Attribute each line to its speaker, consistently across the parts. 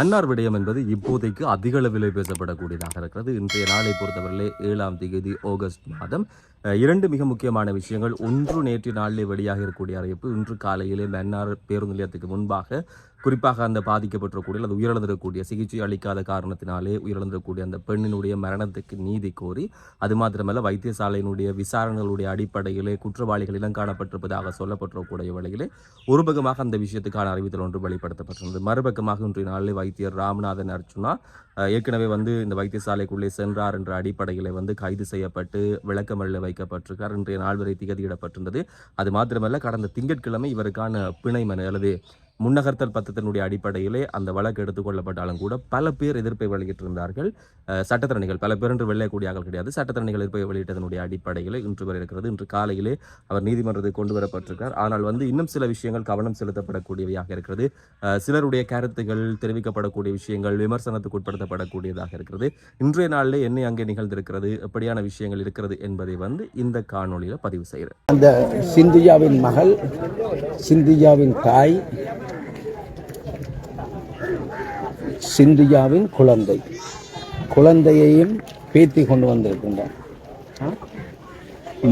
Speaker 1: மன்னார் விடயம் என்பது இப்போதைக்கு அதிக அளவில் பேசப்படக்கூடியதாக இருக்கிறது. இன்றைய நாளை பொறுத்தவரையிலே ஏழாம் தேதி ஆகஸ்ட் மாதம். அஹ், இரண்டு மிக முக்கியமான விஷயங்கள். ஒன்று நேற்று நாளிலே வெளியாக இருக்கக்கூடிய அறிவிப்பு. இன்று காலையிலே மன்னார் பேருந்து நிலையத்துக்கு முன்பாக குறிப்பாக அந்த பாதிக்கப்பட்டிருக்கக்கூடிய அல்லது உயிரிழந்திருக்கக்கூடிய சிகிச்சை அளிக்காத காரணத்தினாலே உயிரிழந்திருக்கக்கூடிய அந்த பெண்ணினுடைய மரணத்துக்கு நீதி கோரி அது மாத்திரமல்ல வைத்தியசாலையினுடைய விசாரணைகளுடைய அடிப்படையிலே குற்றவாளிகள் இனம் காணப்பட்டிருப்பதாக சொல்லப்பட்டிருக்கக்கூடிய வழியிலே ஒரு பக்கமாக அந்த விஷயத்துக்கான அறிவித்தல் ஒன்று வெளிப்படுத்தப்பட்டிருந்தது. மறுபக்கமாக இன்றைய நாளில் வைத்தியர் ராமநாதன் அர்ச்சுனா ஏற்கனவே வந்து இந்த வைத்தியசாலைக்குள்ளே சென்றார் என்ற அடிப்படையில் வந்து கைது செய்யப்பட்டு விளக்கமல்ல வைக்கப்பட்டிருக்கார். இன்றைய நாள் வரை திகதியிடப்பட்டிருந்தது. அது மாத்திரமல்ல கடந்த திங்கட்கிழமை இவருக்கான பிணை மனு அல்லது முன்னகர்த்தல் பத்தத்தினுடைய அடிப்படையிலே அந்த வழக்கு எடுத்துக்கொள்ளப்பட்டாலும் கூட பல பேர் எதிர்ப்பை வெளியிட்டிருந்தார்கள். சட்டத்திறனிகள் சட்டத்தரணிகள் பல பேர் என்று வெள்ளையக்கூடிய ஆகல் கிடையாது. சட்டத்தரணிகள் எதிர்ப்பை வெளியிட்டதனுடைய அடிப்படையில் இன்று வரை இருக்கிறது. இன்று காலையிலே அவர் நீதிமன்றத்தில் கொண்டு வரப்பட்டிருக்கார். ஆனால் வந்து இன்னும் சில விஷயங்கள் கவனம் செலுத்தப்படக்கூடியவையாக இருக்கிறது. சிலருடைய கருத்துகள் தெரிவிக்கப்படக்கூடிய விஷயங்கள் விமர்சனத்துக்கு உட்படுத்தப்படக்கூடியதாக இருக்கிறது. இன்றைய நாளில் என்ன அங்கே நிகழ்ந்திருக்கிறது எப்படியான விஷயங்கள் இருக்கிறது என்பதை வந்து இந்த காணொளியில் பதிவு செய்கிறேன்.
Speaker 2: அந்த சிந்தியாவின் மகள் சிந்தியாவின் தாய் சிந்தியாவின் குழந்தை. குழந்தையையும் பேத்தி கொண்டு வந்திருக்கின்றார்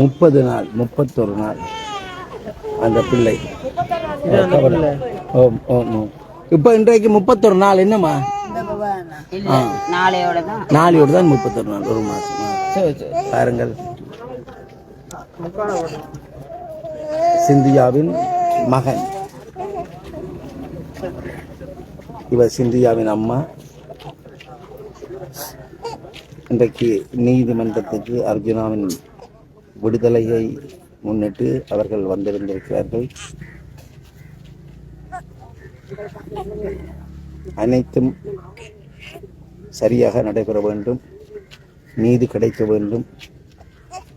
Speaker 2: முப்பது நாள் முப்பத்தொரு நாள். அந்த பிள்ளை. இப்போ இன்றைக்கு முப்பத்தொரு நாள் என்னம்மா?
Speaker 3: இல்ல நாளையோட தான்.
Speaker 2: நாளையோடு தான் முப்பத்தொரு நாள் ஒரு மாசம். சரி சரி. பாருங்கள். சிந்தியாவின் மகன். இவர் சிந்தியாவின் அம்மா. இன்றைக்கு நீதிமன்றத்துக்கு அர்ஜுனாவின் விடுதலையை முன்னிட்டு அவர்கள் வந்திருந்திருக்கிறார்கள். அனைத்தும் சரியாக நடைபெற வேண்டும். நீதி கிடைக்க வேண்டும்.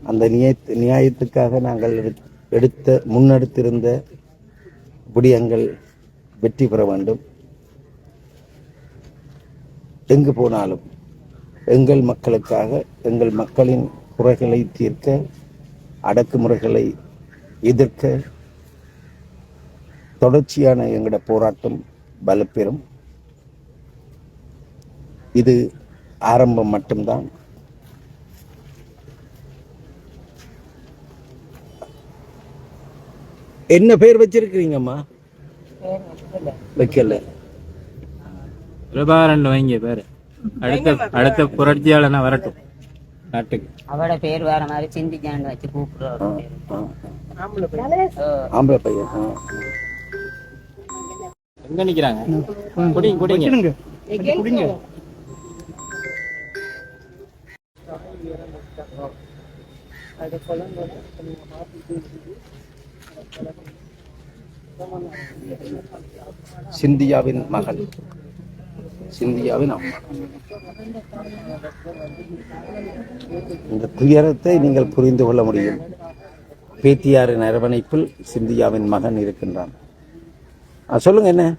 Speaker 2: அந்த நியாய நியாயத்துக்காக நாங்கள் எடுத்- எடுத்த முன்னெடுத்திருந்த விடயங்கள் வெற்றி பெற வேண்டும். எங்கு போனாலும் எங்கள் மக்களுக்காக எங்கள் மக்களின் குறைகளை தீர்க்க அடக்குமுறைகளை எதிர்க்க தொடர்ச்சியான எங்களோட போராட்டம் பலப்பெறும் இது ஆரம்பம் மட்டும்தான். என்ன பேர் வச்சிருக்கிறீங்கம்மா? வைக்கல.
Speaker 4: பிரபாகரன் வைங்க பேரு. அடுத்த அடுத்த புரட்சியாளனா வரட்டும். நாட்டுக்கு.
Speaker 3: அவட பேர் வேற மாதிரி சிந்திச்சான்னு வச்சு கூப்பிடுறோம்.
Speaker 4: எங்க நிக்கிறாங்க? குடிங்க குடிங்க.
Speaker 2: சிந்தியாவின் மகள் சிந்தியாவின் அம்மா. இந்த துயரத்தை நீங்கள் புரிந்து கொள்ள முடியும். பேத்தியாரின் அரவணைப்பில் சிந்தியாவின் மகன் இருக்கின்றான். ஆ, சொல்லுங்க என்ன?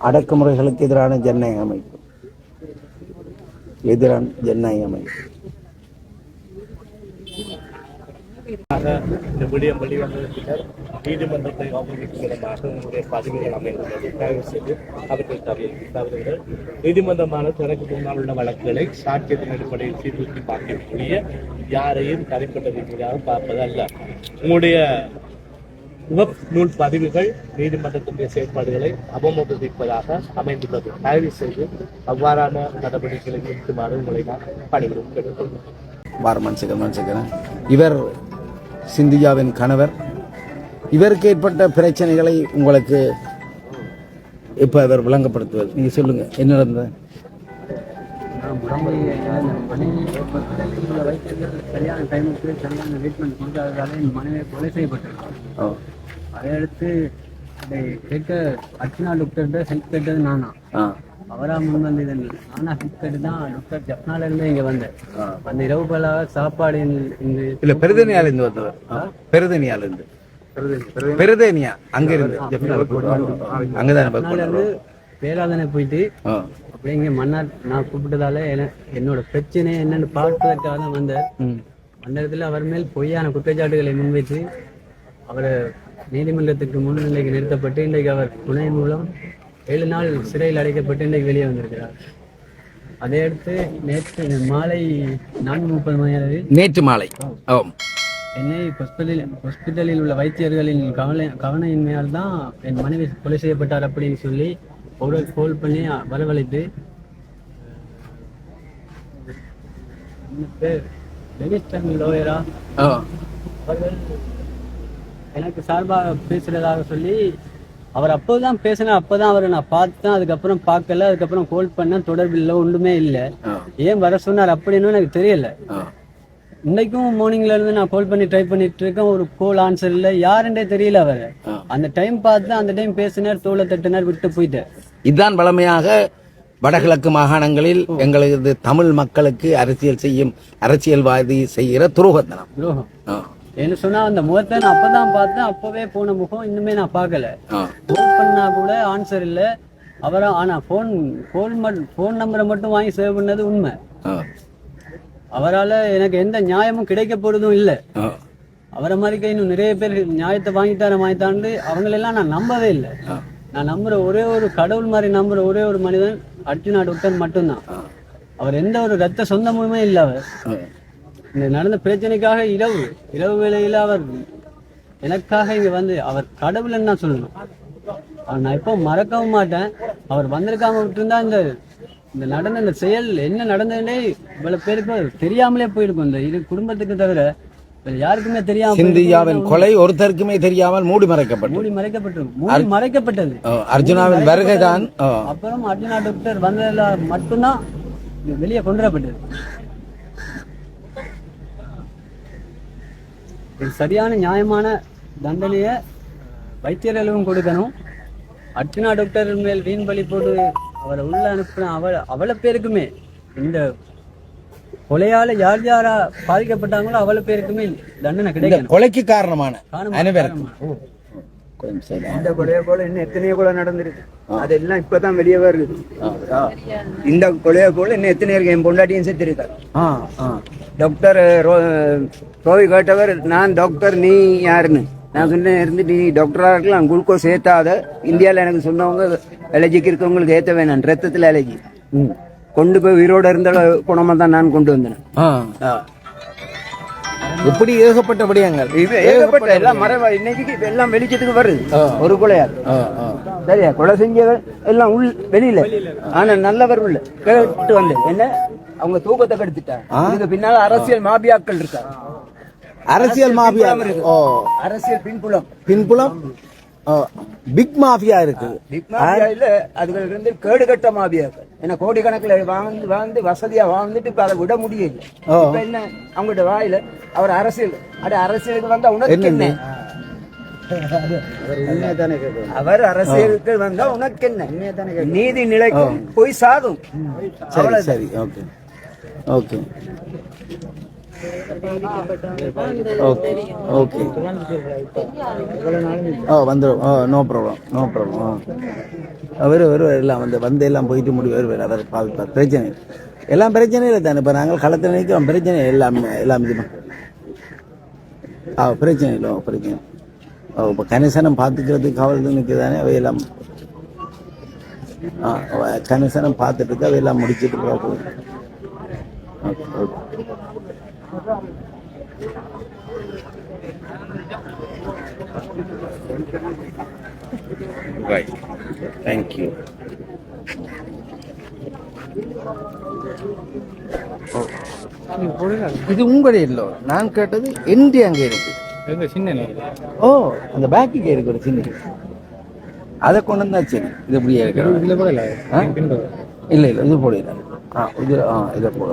Speaker 2: அடக்குமுறைகளுக்கு எதிரான ஜனநாயக அமைப்பு. எதிரான ஜனநாயக அமைப்பு.
Speaker 5: இந்த விடயம் வெளிவந்தது பின்னர் நீதிமன்றத்தை விதமாக உங்களுடைய பதிவுகள் அமைந்துள்ளது தயவு செய்து அவர்கள் தவறு தவறுகள் நீதிமன்றமான தனக்கு முன்னால் உள்ள வழக்குகளை சாட்சியத்தின் அடிப்படையில் சீர்தூக்கி பார்க்கக்கூடிய யாரையும் தனிப்பட்ட ரீதியாக பார்ப்பதல்ல. உங்களுடைய முகப் நூல் பதிவுகள் நீதிமன்றத்தினுடைய செயற்பாடுகளை அவமதிப்பதாக அமைந்துள்ளது. தயவு செய்து அவ்வாறான நடவடிக்கைகளை நிறுத்துமாறு உங்களை நான் பணிவுடன் கேட்டுக்கொள்கிறேன்.
Speaker 2: இவர் சிந்தியாவின் கணவர். இவருக்கு ஏற்பட்ட பிரச்சனைகளை உங்களுக்கு இப்ப இவர் விளங்கப்படுத்துவது நீங்க சொல்லுங்க என்ன நடந்தது?
Speaker 6: கல்யாண டைமுக்கு சரியான ட்ரீட்மெண்ட் கொடுக்காததால என் மனைவி கொலை செய்யப்பட்டிருக்காங்க
Speaker 2: ஓ,
Speaker 6: அதை அடுத்து அதை கேட்க அர்ச்சனா டாக்டர்கிட்ட ஹெல்ப் கேட்டது நானா. அவரா முன் வந்து இது தான் டாக்டர் ஜப்னால இருந்து இங்க வந்தேன். அந்த இரவு பலாக சாப்பாடு இந்த
Speaker 2: இல்ல பெருதனியால இருந்து வந்தவர். ஆ, பெருதனியால இருந்து பெருதேனியா அங்க இருந்து அங்கதான்
Speaker 6: வேளாதனை போயிட்டு இங்க மன்னார் நான் கூப்பிட்டதால என- என்னோட பிரச்சனை என்னன்னு பார்ப்பதற்காக தான் வந்தார் அந்த இடத்துல அவர் மேல் பொய்யான குற்றச்சாட்டுகளை முன்வைத்து அவரை நீதிமன்றத்துக்கு முன்னிலைக்கு நிறுத்தப்பட்டு இன்றைக்கு அவர் துணை மூலம் ஏழு நாள் சிறையில் அடைக்கப்பட்டு இன்றைக்கு வெளியே வந்திருக்கிறார். அதை அடுத்து நேற்று மாலை நான்கு முப்பது மணி அளவில்
Speaker 2: நேற்று மாலை. ஆம்.
Speaker 6: என்னை ஹாஸ்பிட்டலில் ஹாஸ்பிட்டலில் உள்ள வைத்தியர்களின் கவலை கவனையின்மையால் தான் என் மனைவி கொலை செய்யப்பட்டார் அப்படின்னு சொல்லி ஒரு கோல் பண்ணி வரவழைத்து லோயரா அவர்கள் எனக்கு சார்பாக பேசுறதாக சொல்லி அவர் அப்போதான் பேசினா அப்போதான் அவரை நான் பார்த்தேன். அதுக்கப்புறம் பார்க்கல. அதுக்கப்புறம் கால் பண்ணேன். தொடர்பு இல்லை ஒன்றுமே இல்லை. ஏன் வர சொன்னார் அப்படின்னு எனக்கு தெரியல. இன்னைக்கும் மார்னிங்ல இருந்து நான் கால் பண்ணி ட்ரை பண்ணிட்டு இருக்கேன். ஒரு கால் ஆன்சர் இல்லை. யாருன்றே தெரியல அவர். அந்த டைம் பார்த்து அந்த டைம் பேசினார் தோலை தட்டினார் விட்டு போயிட்டார்.
Speaker 2: இதுதான் வளமையாக வடகிழக்கு மாகாணங்களில் எங்களது தமிழ் மக்களுக்கு அரசியல் செய்யும் அரசியல்வாதி செய்கிற துரோகத்தனம்.
Speaker 6: துரோகம். என்ன சொன்னா அந்த முகத்தை நான் அப்பதான் பார்த்தேன். அப்பவே போன முகம் இன்னுமே நான் பார்க்கல. ஃபோன் பண்ணா கூட ஆன்சர் இல்லை. அவரா ஆனா ஃபோன் ஃபோன் ஃபோன் நம்பரை மட்டும் வாங்கி சேவ் பண்ணது உண்மை. அவரால எனக்கு எந்த நியாயமும் கிடைக்க போறதும் இல்லை. அவரை மாதிரி இன்னும் நிறைய பேர் நியாயத்தை வாங்கிட்டார வாங்கிட்டாண்டு அவங்களெல்லாம் நான் நம்பவே இல்லை. நான் நம்புற ஒரே ஒரு கடவுள் மாதிரி நம்புற ஒரே ஒரு மனிதன் அர்ஜுனா டாக்டர் மட்டும்தான். அவர் எந்த ஒரு ரத்த சொந்தமுமே இல்லை அவர். இந்த நடந்த பிரச்சனைக்காக இரவு இரவு வேளையில அவர் எனக்காக இங்க வந்து அவர் கடவுள்னு நான் சொல்லணும். அவர் நான் இப்போ மறக்கவும் மாட்டேன். அவர் வந்திருக்காம விட்டுருந்தா இந்த இந்த நடந்த இந்த செயல் என்ன நடந்ததுன்னே இவ்வளவு பேருக்கு தெரியாமலே போயிருக்கும். இந்த இரு குடும்பத்துக்கு தவிர யாருக்குமே தெரியாம
Speaker 2: சிந்தியாவின். கொலை ஒருத்தருக்குமே தெரியாமல் மூடி மறைக்கப்பட்டது.
Speaker 6: மூடி மறைக்கப்பட்டிருக்கும். மூடி மறைக்கப்பட்டது.
Speaker 2: அர்ஜுனாவின் வருகைதான் ஆ,
Speaker 6: அப்புறம் அர்ஜுனா டாக்டர் வந்ததுல மட்டும்தான் இது வெளியே கொண்டு வரப்பட்டது இது சரியான நியாயமான தண்டனையை வைத்தியர்களும் கொடுக்கணும். அர்ஜுனா டாக்டர் மேல் வீண் பலி போட்டு அவரை உள்ள அனுப்பின அவ அவ்வளோ பேருக்குமே இந்த கொலையால யார் யாரா பாதிக்கப்பட்டாங்களோ அவ்வளவு பேருக்குமே தண்டனை
Speaker 2: இந்த
Speaker 6: கிடைக்கணும்.
Speaker 2: கொலைக்கு காரணமான.
Speaker 7: இந்த கொலையை போல இன்னும் எத்தனையோ கொலை நடந்திருக்கு. அதெல்லாம் இப்பதான் வெளியே வருது. இந்த கொலையை போல இன்னும் எத்தனை இருக்கு என் பொண்டாட்டியும் செத்துருக்காரு
Speaker 2: ஆ, ஆ.
Speaker 7: டாக்டர் ரோ- ரோவி கேட்டவர் நான் டாக்டர் நீ யாருன்னு? நான் சொன்னேன் இருந்து நீ டாக்டரா இருக்கலாம். குளுக்கோஸ் ஏத்தாத. இந்தியாவில் எனக்கு சொன்னவங்க அலர்ஜிக்கு இருக்கவங்களுக்கு ஏத்த வேணாம் ரத்தத்தில் அலர்ஜி
Speaker 2: ம்.
Speaker 7: கொண்டு போய் உயிரோட இருந்த குணமா தான் நான் கொண்டு வந்தேன்.
Speaker 2: இப்படி ஏகப்பட்ட விடயங்கள்
Speaker 7: ஏகப்பட்ட எல்லாம் மறைவா. இன்னைக்கு எல்லாம் வெளிச்சத்துக்கு வருது. ஒரு
Speaker 2: ஆ.
Speaker 7: சரியா? கொலை செஞ்சவன் எல்லாம் உள் வெளியில. ஆனா நல்லவர் உள்ள. கேட்டு வந்து என்ன? அவங்க தூக்கத்தை கெடுத்துட்டாங்க. இதுக்கு பின்னால அரசியல் மாபியாக்கள் இருக்காங்க.
Speaker 2: அரசியல் மாஃபியா ஓ.
Speaker 7: அரசியல் பின்புலம்.
Speaker 2: பின்புலம்? பிக் மாஃபியா இருக்கு.
Speaker 7: பிக் மாபியா இல்ல அதுகள் இருந்து கேடுகட்ட மாபியாக்கள். ஏன்னா கோடிக்கணக்கில் வாழ்ந்து வாழ்ந்து வசதியா வாழ்ந்துட்டு இப்ப அதை விட முடியல. இப்ப என்ன? அவங்கள்ட்ட வாயில அவர் அரசியல் அட அரசியலுக்கு வந்தா உனக்கு என்ன? அவர் அரசியலுக்கு வந்தா உனக்கு என்ன? நீதி நிலைக்கும் போய் சாகும்.
Speaker 2: சரி சரி ஓகே. ஓகே. ஓகே. ஓகே. ஓ வந்துடும் ஓ நோ ப்ராப்ளம். No problem. ஆ. வரும் வருவார் எல்லாம் வந்து வந்து எல்லாம் போயிட்டு முடி வருவார் அவர் பார்ப்பார் பிரச்சனை இல்லை. எல்லாம் பிரச்சனை இல்லை தானே. இப்போ நாங்கள் களத்தில் நிற்கிறோம் பிரச்சனை எல்லாம் எல்லாம் இதுமா ஆ பிரச்சனை இல்லை. ஓ, பிரச்சனை. ஓ இப்போ கணிசனம் பார்த்துக்கிறதுக்கு காவல் நிற்கிறதானே அவையெல்லாம் ஆ கணேசனம் கணிசனம் பார்த்துட்டு இருக்கு அவையெல்லாம் முடிச்சுட்டு போகும் Thank you. இது உங்களுடைய இல்லை. நான் கேட்டது என்டி அங்கே இருக்கு.
Speaker 4: எங்க சின்ன
Speaker 2: ஓ அந்த பேக்குக்கு இருக்கு ஒரு சின்ன அதை கொண்டு வந்தா சரி. இது இப்படியே
Speaker 4: கூட இல்ல
Speaker 2: இல்லை இல்லை இது போடல. ஆ இது ஆ இதை போட